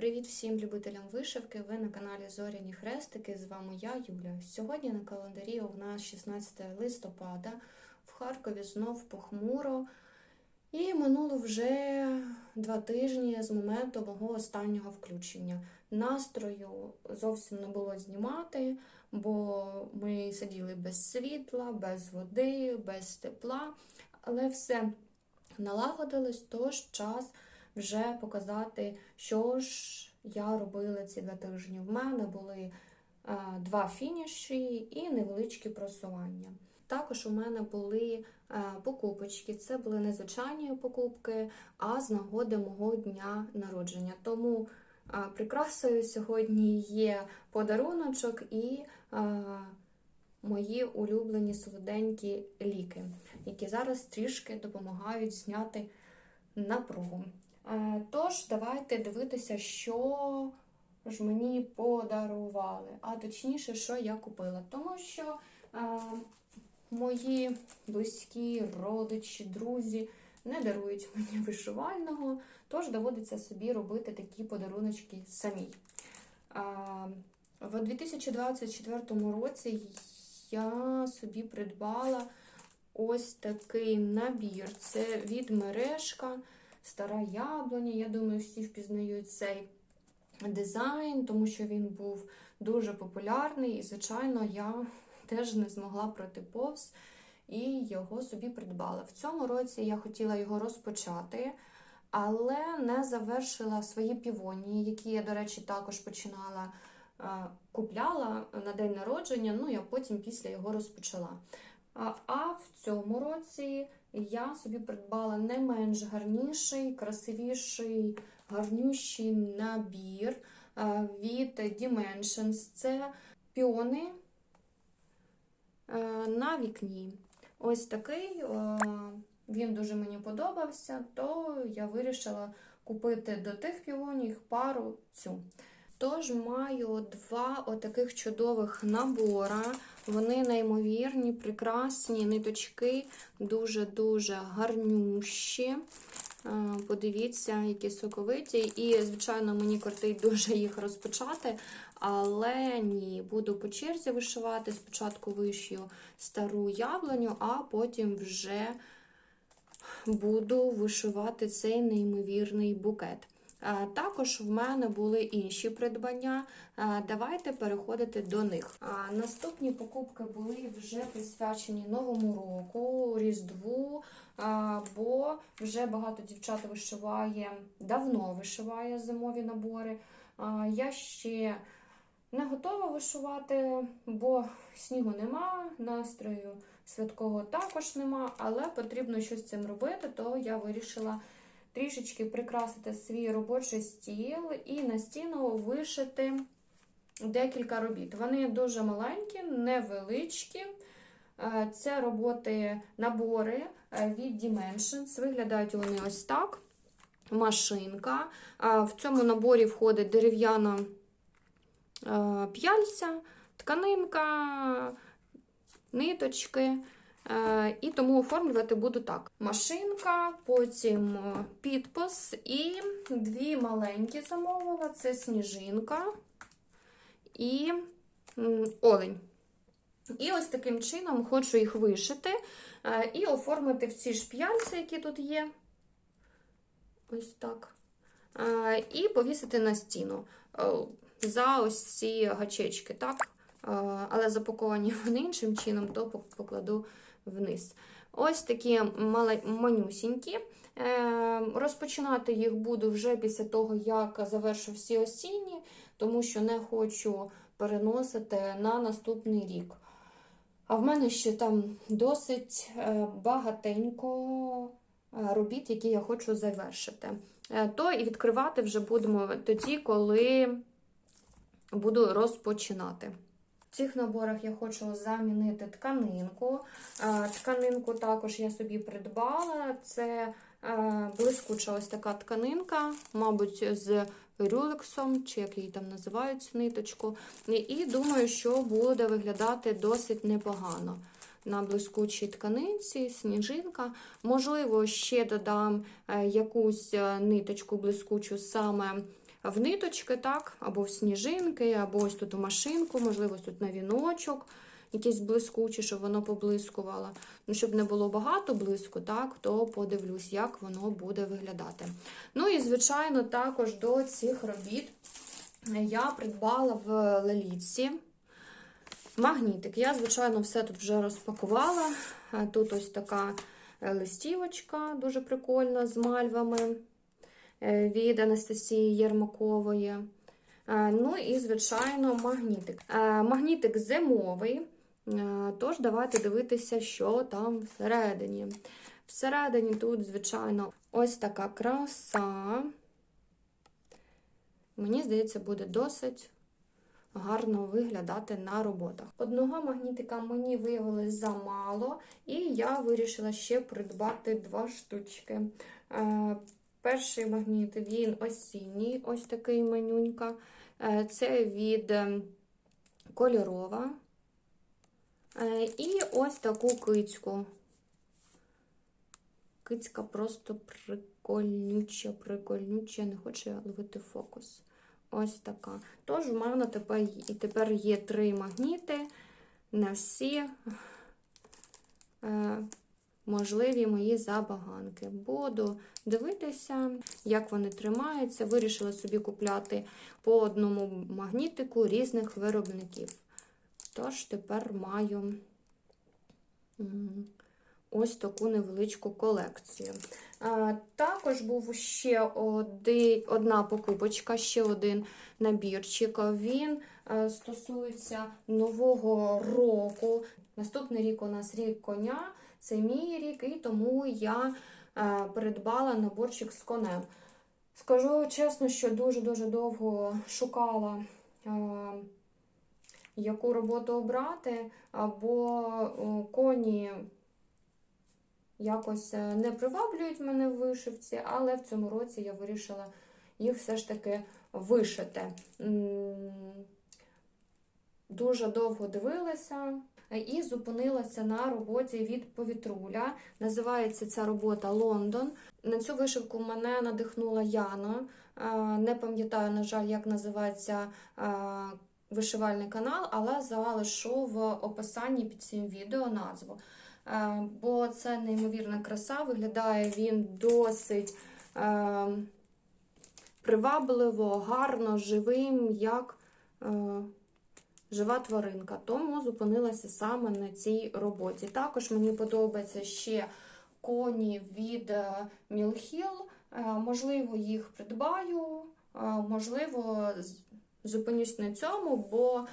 Привіт всім любителям вишивки! Ви на каналі Зоряні Хрестики. З вами я, Юля. Сьогодні на календарі у нас 16 листопада. В Харкові знов похмуро. І минуло вже два тижні з моменту мого останнього включення. Настрою зовсім не було знімати, бо ми сиділи без світла, без води, без тепла. Але все налагодилось, тож час вже показати, що ж я робила ці два тижні. В мене були е, два фініші і невеличкі просування. Також у мене були е, покупочки. Це були не звичайні покупки, а з нагоди мого дня народження. Тому е, прикрасою сьогодні є подаруночок і мої улюблені солоденькі ліки, які зараз трішки допомагають зняти напругу. Е, Тож, давайте дивитися, що ж мені подарували, а точніше, що я купила. Тому що е, мої близькі родичі, друзі не дарують мені вишивального, тож доводиться собі робити такі подаруночки самій. Е, в 2024 році я собі придбала ось такий набір. Це від мережка. Стара яблуня. Я думаю, всі впізнають цей дизайн, тому що він був дуже популярний, і, звичайно, я теж не змогла пройти повз і його собі придбала. В цьому році я хотіла його розпочати, але не завершила свої півонії, які я, до речі, також починала е, купляла на день народження, ну я потім після його розпочала. А, а в цьому році я собі придбала не менш гарніший, красивіший, гарнющий набір е, від Dimensions. Це піони е, на вікні. Ось такий. е, Він дуже мені подобався, то я вирішила купити до тих піонів пару цю. Тож маю два отаких чудових набора. Вони неймовірні, прекрасні ниточки, дуже-дуже гарнющі. Е, Подивіться, які соковиті. І, звичайно, мені кортить дуже їх розпочати. Але ні, буду по черзі вишивати. Спочатку вишию стару яблуню, а потім вже буду вишивати цей неймовірний букет. Також в мене були інші придбання. Давайте переходити до них. А Наступні покупки були вже присвячені Новому року, Різдву, бо вже багато дівчат вишиває, давно вишиває зимові набори. Я ще не готова вишивати, бо снігу нема, настрою святкового також нема, але потрібно щось з цим робити, то я вирішила трішечки прикрасити свій робочий стіл і на стіну вишити декілька робіт. Вони дуже маленькі, невеличкі. Е, Це роботи набори е, від Dimensions. Виглядають вони ось так. Машинка. Е, В цьому наборі входить дерев'яна п'яльця, тканинка, ниточки. Е, І тому оформлювати буду так: машинка, потім е, підпис і дві маленькі замовила: це сніжинка і олень. І ось таким чином хочу їх вишити е, і оформити в ці шп'яльці, які тут є. Ось так. І повісити на стіну за ось ці гачечки, так? Але запаковані вони іншим чином, то покладу вниз. Ось такі манюсінькі. Е, Розпочинати їх буду вже після того, як завершу всі осінні, тому що не хочу переносити на наступний рік. А в мене ще там досить е, багатенько е, робіт, які я хочу завершити. То і відкривати вже будемо тоді, коли буду розпочинати. В цих наборах я хочу замінити тканинку. Тканинку також я собі придбала. Це е, блискуча ось така тканинка, мабуть, з рюлексом, чи як її там називають цю ниточку. І- І думаю, що буде виглядати досить непогано. На блискучій тканинці, сніжинка. Можливо, ще додам е, якусь е, ниточку блискучу саме в ниточки, так, або в сніжинки, або ось тут у машинку, можливо, тут на віночок, якийсь блискучий, щоб воно поблискувало. Ну, щоб не було багато блиску, так, то подивлюсь, як воно буде виглядати. Ну і, звичайно, також до цих робіт я придбала в Лелітсі. Магнітик. Я, звичайно, все тут вже розпакувала. Тут ось така е, листівочка, дуже прикольна, з мальвами від Анастасії Єрмакової. Е, Ну і, звичайно, магнітик. Е, Магнітик зимовий. Е, Тож, давайте дивитися, що там всередині. Всередині тут, звичайно, ось така краса. Мені здається, буде досить гарно виглядати на роботах. Одного магнітика мені виявилось замало, і я вирішила ще придбати два штучки. Перший магніт він осінній, ось такий манюнька. Е, Це від е, кольорова. Е, І ось таку кицьку. Кицька просто прикольнюча, прикольнюча, не хоче ловити фокус. Ось така. Тож в мене тепер, і тепер є три магніти на всі е, можливі мої забаганки. Буду дивитися, як вони тримаються. Вирішила собі купляти по одному магнітику різних виробників. Тож тепер маю ось таку невеличку колекцію. А, Також був ще оди- одна покупочка, ще один набірчик. Він е, стосується нового року. Наступний рік у нас рік коня, це мій рік, і тому я е, придбала наборчик з конем. Скажу чесно, що дуже-дуже довго шукала. е, Яку роботу обрати, або коні якось е, не приваблюють мене в вишивці, але в цьому році я вирішила їх все ж таки вишити. Дуже довго дивилася і зупинилася на роботі від повітруля. Називається ця робота Лондон. На цю вишивку мене надихнула Яна. Е, Не пам'ятаю, на жаль, як називається е, вишивальний канал, але залишу в описанні під цим відео назву. Е, Бо це неймовірна краса, виглядає він досить привабливо, гарно, живим, як жива тваринка. Тому зупинилася саме на цій роботі. Також мені подобається ще коні від Мілхіл. Можливо, їх придбаю, е, можливо, зупинюсь на цьому, бо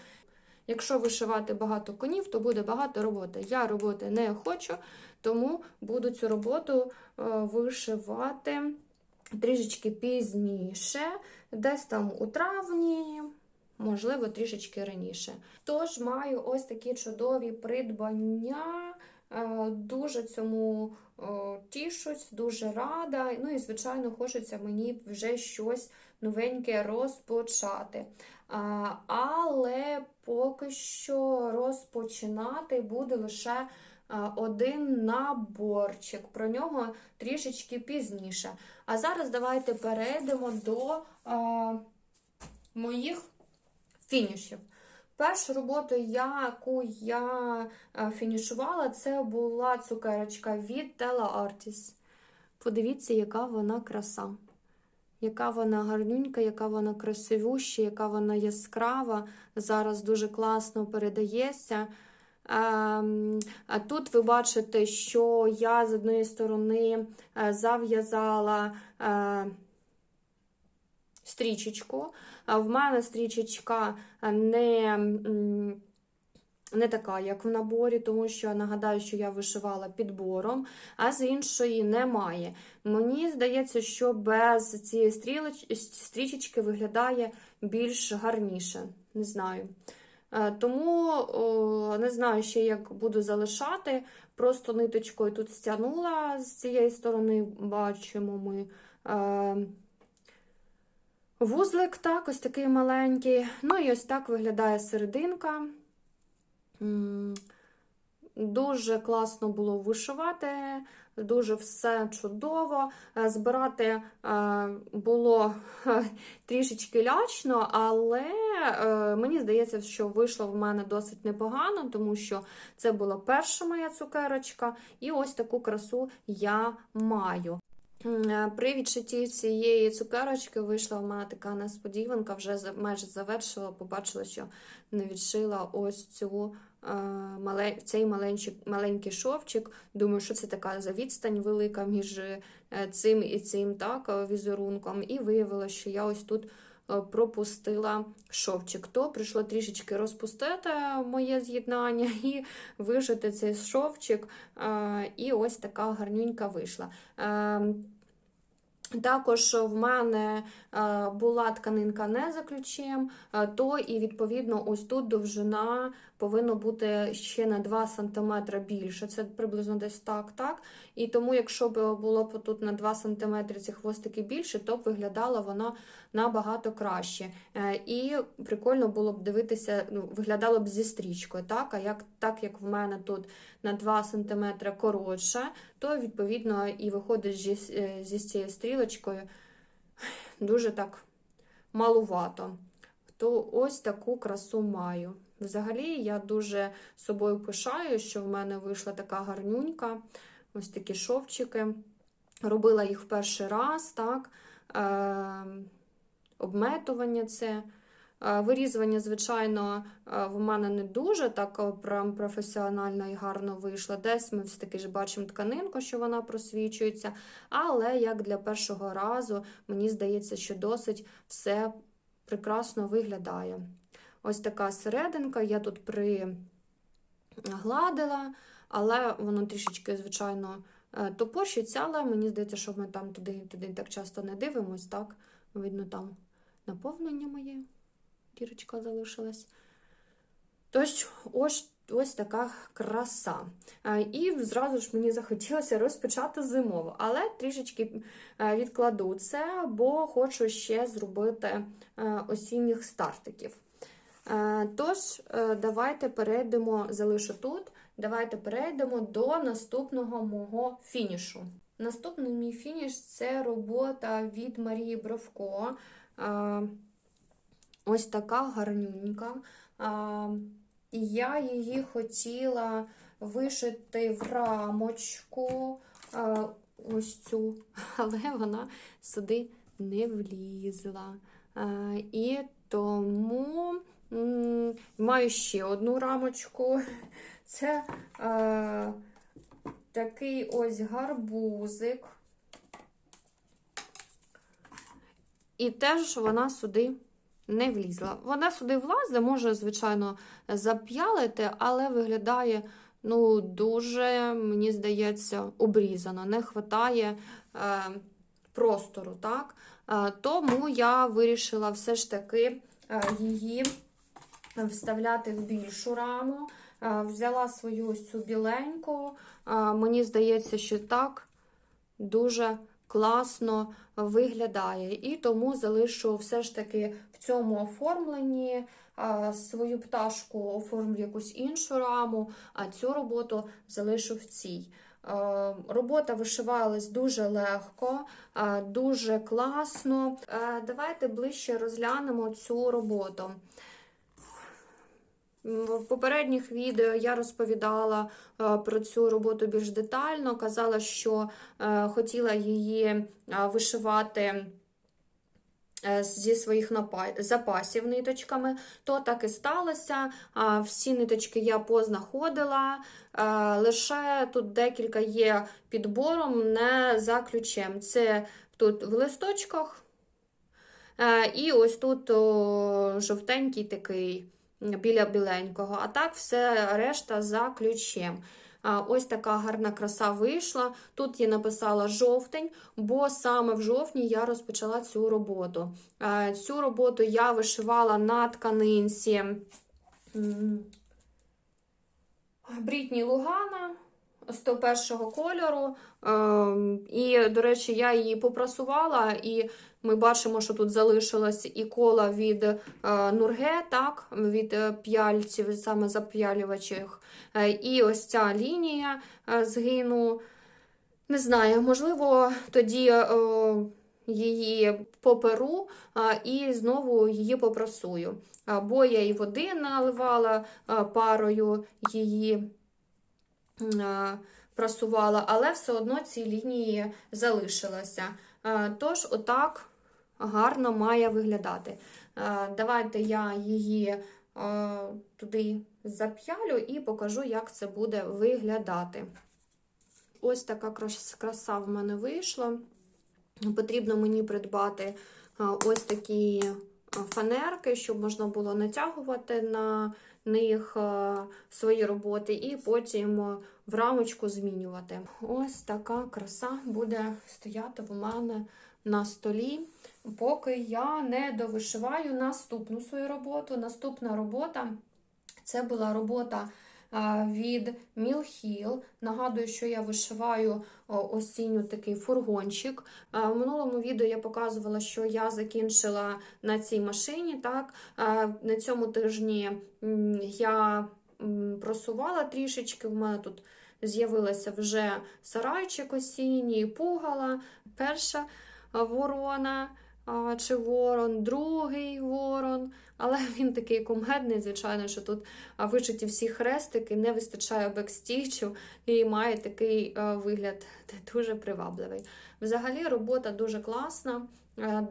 якщо вишивати багато конів, то буде багато роботи. Я роботи не хочу, тому буду цю роботу е, вишивати трішечки пізніше, десь там у травні, можливо, трішечки раніше. Тож маю ось такі чудові придбання. Е, Дуже цьому е, тішусь, дуже рада. Ну і, звичайно, хочеться мені вже щось новеньке розпочати. Але поки що розпочинати буде лише один наборчик. Про нього трішечки пізніше. А зараз давайте перейдемо до моїх фінішів. Першу роботу, яку я е, фінішувала, це була цукерочка від Tela Artis. Подивіться, яка вона краса. Яка вона гарнюнька, яка вона красивуща, яка вона яскрава. Зараз дуже класно передається. Ем, Тут ви бачите, що я з однієї сторони е, зав'язала е, стрічечку. В мене стрічечка не, не така, як в наборі, тому що нагадаю, що я вишивала підбором, а з іншої немає. Мені здається, що без цієї стрічечки виглядає більш гарніше. Не знаю. Е, Тому не знаю ще, як буду залишати. Просто ниточкою тут стягнула з цієї сторони, бачимо ми. Е, Вузлик так, ось такий маленький. Ну і ось так виглядає серединка. Дуже класно було вишивати. дуже все чудово. Е, Збирати е, було трішечки лячно, але е, мені здається, що вийшло в мене досить непогано, тому що це була перша моя цукерочка, і ось таку красу я маю. При відшитті цієї цукерочки вийшла в мене така несподіванка, вже майже завершила, побачила, що не відшила ось цю цей маленький, маленький шовчик. Думаю, що це така за відстань велика між е, цим і цим так, е, візерунком. І виявилося, що я ось тут е, пропустила шовчик. То прийшло трішечки розпустити моє з'єднання і вишити цей шовчик. І ось така гарнюнька вийшла. Також в мене е, була тканинка не за ключем, е, то і відповідно ось тут довжина повинна бути ще на 2 см більше. Це приблизно десь так, так. І тому, якщо б було тут на 2 см ці хвостики більше, то б виглядала вона набагато краще. Е, І прикольно було б дивитися, ну, виглядало б зі стрічкою. Так, а як так як в мене тут на 2 см коротше, то відповідно і виходить зі, е, зі цією стрілочкою дуже так малувато. То ось таку красу маю. Взагалі, я дуже собою пишаю, що в мене вийшла така гарнюнька, ось такі шовчики. Робила їх в перший раз, так. Е, обметування це. Е, Вирізування, звичайно, е, в мене не дуже так е, прям професіонально і гарно вийшло. Десь ми все-таки ж бачимо тканинку, що вона просвічується. Але як для першого разу, мені здається, що досить все прекрасно виглядає. Ось така серединка, я тут пригладила, але воно трішечки, звичайно, е, топорщиться, але мені здається, що ми там туди, туди так часто не дивимось, так? Видно, там наповнення моє дірочка залишилась. Тож, ось, ось така краса. І зразу ж мені захотілося розпочати зимову, але трішечки е, відкладу це, бо хочу ще зробити е, осінніх стартиків. Е, Тож, е, давайте перейдемо, залишу тут. Давайте перейдемо до наступного мого фінішу. Наступний мій фініш це робота від Марії Бровко. Е, Ось така гарнюнька. І я її хотіла вишити в рамочку, ось цю, але вона сюди не влізла. І тому маю ще одну рамочку. Це а, такий ось гарбузик. І теж вона сюди не влізла. Вона сюди влазить, може, звичайно, зап'ялити, але виглядає ну, дуже, мені здається, обрізано. Не вистачає е, простору. так? Е, тому я вирішила все ж таки е, її вставляти в більшу раму. Е, взяла свою ось цю біленьку. Е, мені здається, що так дуже класно виглядає. І тому залишу все ж таки в цьому оформленні свою пташку оформлю якусь іншу раму, а цю роботу залишу в цій. Е, Робота вишивалась дуже легко, е, дуже класно. Е, Давайте ближче розглянемо цю роботу. В попередніх відео я розповідала е, про цю роботу більш детально. Казала, що е, хотіла її е, вишивати зі своїх запасів ниточками, то так і сталося. Всі ниточки я познаходила, лише тут декілька є підбором, не за ключем. Це тут в листочках, і ось тут жовтенький такий біля біленького, а так все решта за ключем. Ось така гарна краса вийшла. Тут я написала жовтень, бо саме в жовтні я розпочала цю роботу. Цю роботу я вишивала на тканинці Брітні Лугана 101 кольору. Ем, І, до речі, я її попрасувала, і ми бачимо, що тут залишилось і кола від е, Нурге, так, від е, п'яльців, саме зап'ялювачих. Е, І ось ця лінія згину. Не знаю, можливо, тоді її поперу і знову її попрасую. Бо я і води наливала парою її м, а, прасувала, але все одно ці лінії залишилися. Тож, отак гарно має виглядати. Давайте я її туди зап'ялю і покажу, як це буде виглядати. Ось така краса в мене вийшла. Потрібно мені придбати ось такі фанерки, щоб можна було натягувати на них свої роботи і потім в рамочку змінювати. Ось така краса буде стояти в мене на столі, поки я не довишиваю наступну свою роботу. Наступна робота це була робота від Hill. Нагадую, що я вишиваю осінню такий фургончик. В минулому відео я показувала, що я закінчила на цій машині. Так? На цьому тижні я просувала трішечки. В мене тут з'явилася вже сарайчик осінній, пугала, перша ворона чи ворон, другий ворон. Але він такий кумедний, звичайно, що тут вишиті всі хрестики, не вистачає бекстічів і має такий а, вигляд дуже привабливий. Взагалі, робота дуже класна, е,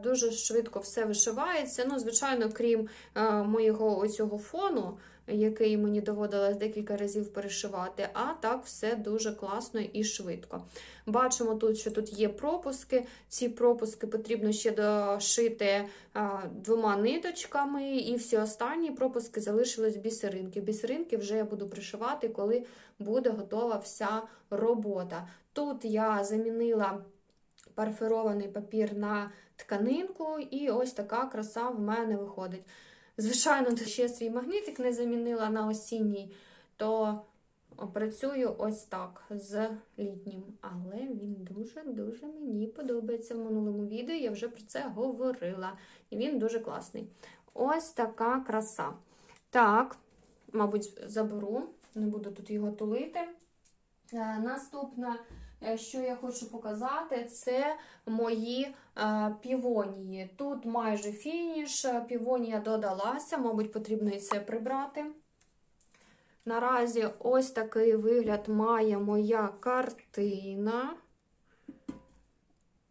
дуже швидко все вишивається. Ну, звичайно, крім е, моєго оцього фону, який мені доводилось декілька разів перешивати, а так все дуже класно і швидко. Бачимо тут, що тут є пропуски. Ці пропуски потрібно ще дошити двома ниточками, і всі останні пропуски залишились бісеринки. Бісеринки вже я буду пришивати, коли буде готова вся робота. Тут я замінила парферований папір на тканинку, і ось така краса в мене виходить. Звичайно, ще свій магнітик не замінила на осінній, то працюю ось так з літнім. Але він дуже-дуже мені подобається. В минулому відео я вже про це говорила. І він дуже класний. Ось така краса. Так, мабуть, заберу, не буду тут його тулити. Е, Наступне, е, що я хочу показати, це мої е, півонії. Тут майже фініш, е, півонія додалася, мабуть, потрібно і це прибрати. Наразі ось такий вигляд має моя картина.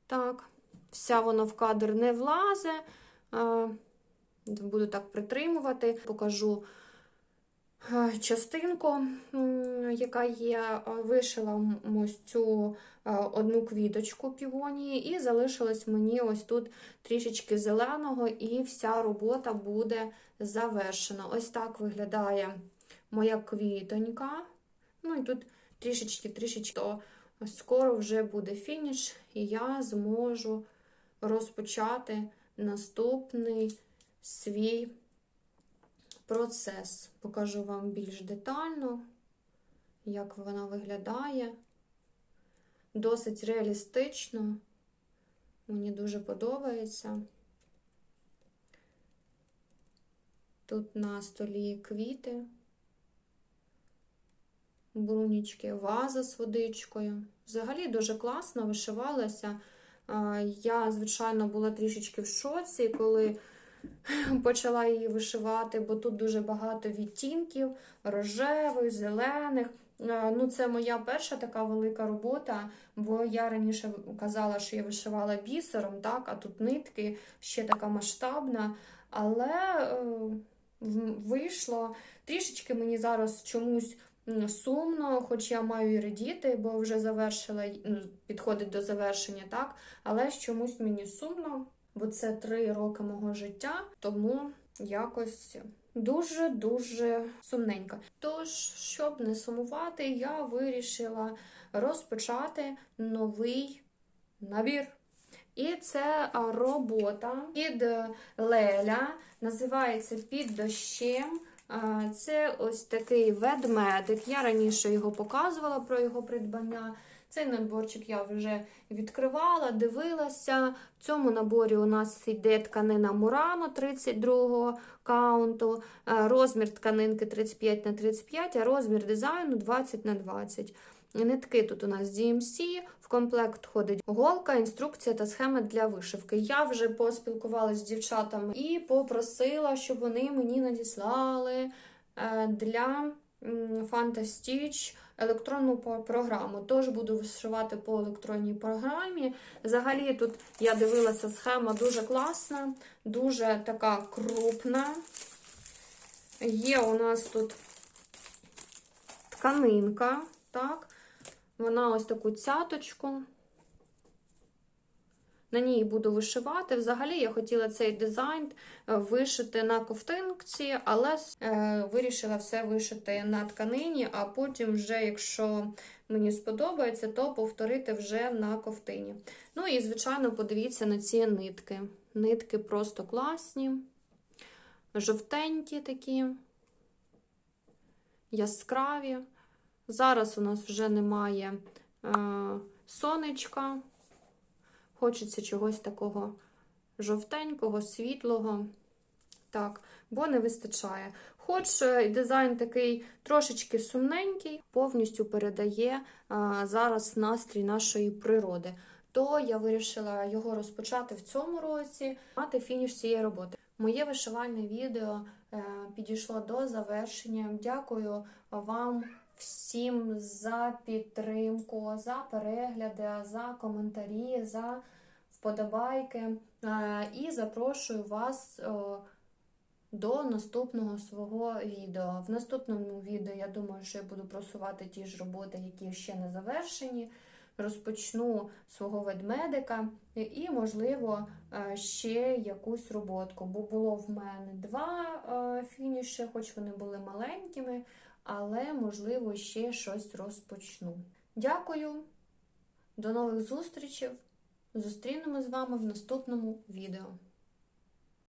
Так, вся вона в кадр не влазе. Е, Буду так притримувати, покажу е, частинку, яка є. Е, Вишила ось цю е, одну квіточку півонії, і залишилось мені ось тут трішечки зеленого, і вся робота буде завершена. Ось так виглядає моя квітонька. Ну і тут трішечки-трішечки, то скоро вже буде фініш, і я зможу розпочати наступний свій процес. Покажу вам більш детально, як вона виглядає. Досить реалістично. Мені дуже подобається. Тут на столі квіти, брунічки, ваза з водичкою. Взагалі дуже класно вишивалася. Я, звичайно, була трішечки в шоці, коли почала її вишивати, бо тут дуже багато відтінків рожевих, зелених. Е, Ну, це моя перша така велика робота, бо я раніше казала, що я вишивала бісером, так, а тут нитки ще така масштабна. Але е, вийшло трішечки мені зараз чомусь сумно, хоч я маю і радіти, бо вже завершила, ну, підходить до завершення, так, але чомусь мені сумно, бо це три роки мого життя, тому якось дуже-дуже сумненько. Тож, щоб не сумувати, я вирішила розпочати новий набір. І це робота під Леля, називається Під дощем. Це ось такий ведмедик. Я раніше його показувала про його придбання. Цей наборчик я вже відкривала, дивилася. В цьому наборі у нас йде тканина Мурано 32-го каунту, е, розмір тканинки 35 на 35, а розмір дизайну 20 на 20. Нитки тут у нас DMC, в комплект входить голка, інструкція та схема для вишивки. Я вже поспілкувалася з дівчатами і попросила, щоб вони мені надіслали е, для Fantastitch електронну програму. Тож буду вишивати по електронній програмі. Взагалі, тут я дивилася, схема дуже класна, дуже така крупна. Є у нас тут тканинка, так? Вона ось таку цяточку. На ній буду вишивати. Взагалі, я хотіла цей дизайн е, вишити на ковтинці, але е, вирішила все вишити на тканині, а потім, вже, якщо мені сподобається, то повторити вже на ковтині. Ну і, звичайно, подивіться на ці нитки. Нитки просто класні, жовтенькі такі, яскраві. Зараз у нас вже немає е, сонечка. Хочеться чогось такого жовтенького, світлого. Так, бо не вистачає. Хоч е, дизайн такий трошечки сумненький, повністю передає а, зараз настрій нашої природи. То я вирішила його розпочати в цьому році, мати фініш цієї роботи. Моє вишивальне відео е, підійшло до завершення. Дякую вам всім за підтримку, за перегляди, за коментарі, за вподобайки. Е, І запрошую вас е, до наступного свого відео. В наступному відео я думаю, що я буду просувати ті ж роботи, які ще не завершені. Розпочну свого ведмедика і, можливо, е, ще якусь роботку. Бо було в мене два фініші, хоч вони були маленькими, але, можливо, ще щось розпочну. Дякую, до нових зустрічей! Зустрінемо з вами в наступному відео.